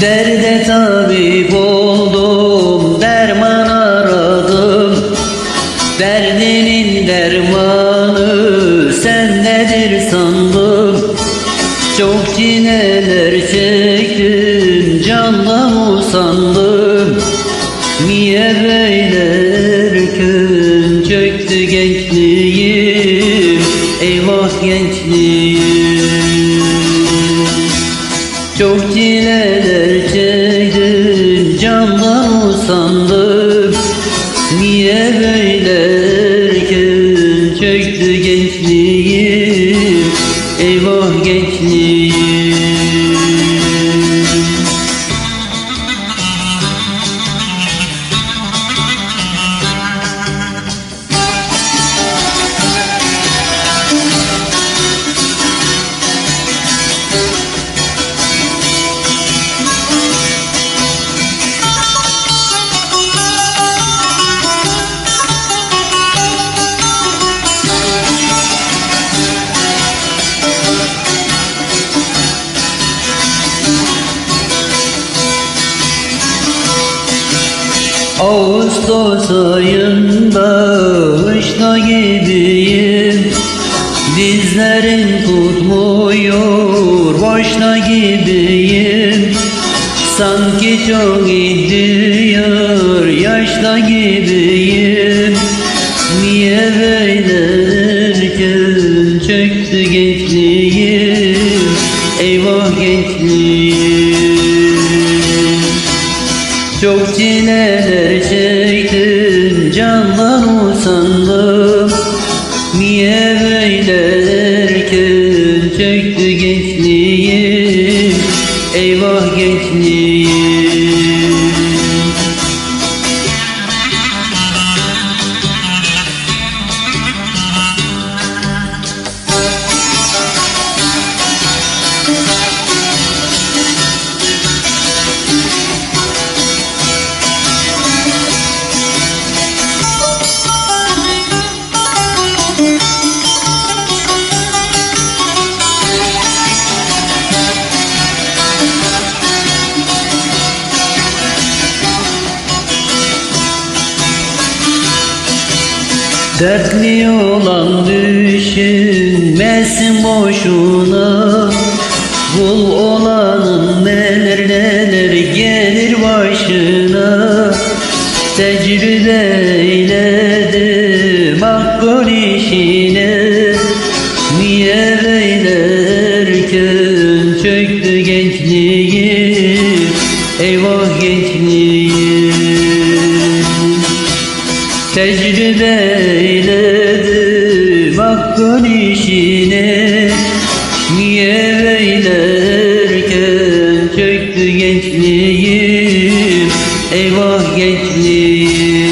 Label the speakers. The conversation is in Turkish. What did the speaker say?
Speaker 1: Derde tabip oldum, derman aradım. Derdimin dermanı sendedir sandım. Çok çileler çektim, candan usandım. Niye böyle erken çöktü gençliğim? Eyvah gençliğim Çok çileler çektim candan usandım. Niye böyle erken çöktü gençliğim? Eyvah gençliğim Ağustos ayında kışla gibiyim. Dizlerim tutmuyor başla gibiyim. Sanki çok gidiyor yaşla gibiyim. Niye böyle erken çöktü gençliğim? Eyvah gençliğim. Çok çileler çöktü gençliğim. Eyvah gençliğim Dertli olan düşünmesin boşuna. Kul olanın neler neler gelir başına. Tecrübe eyledim hakkın işine. Niye böyle erken çöktü gençliğim Eyvah gençliğim Tecrübe hakkın işine Niye böyle erken çöktü gençliğim? Eyvah gençliğim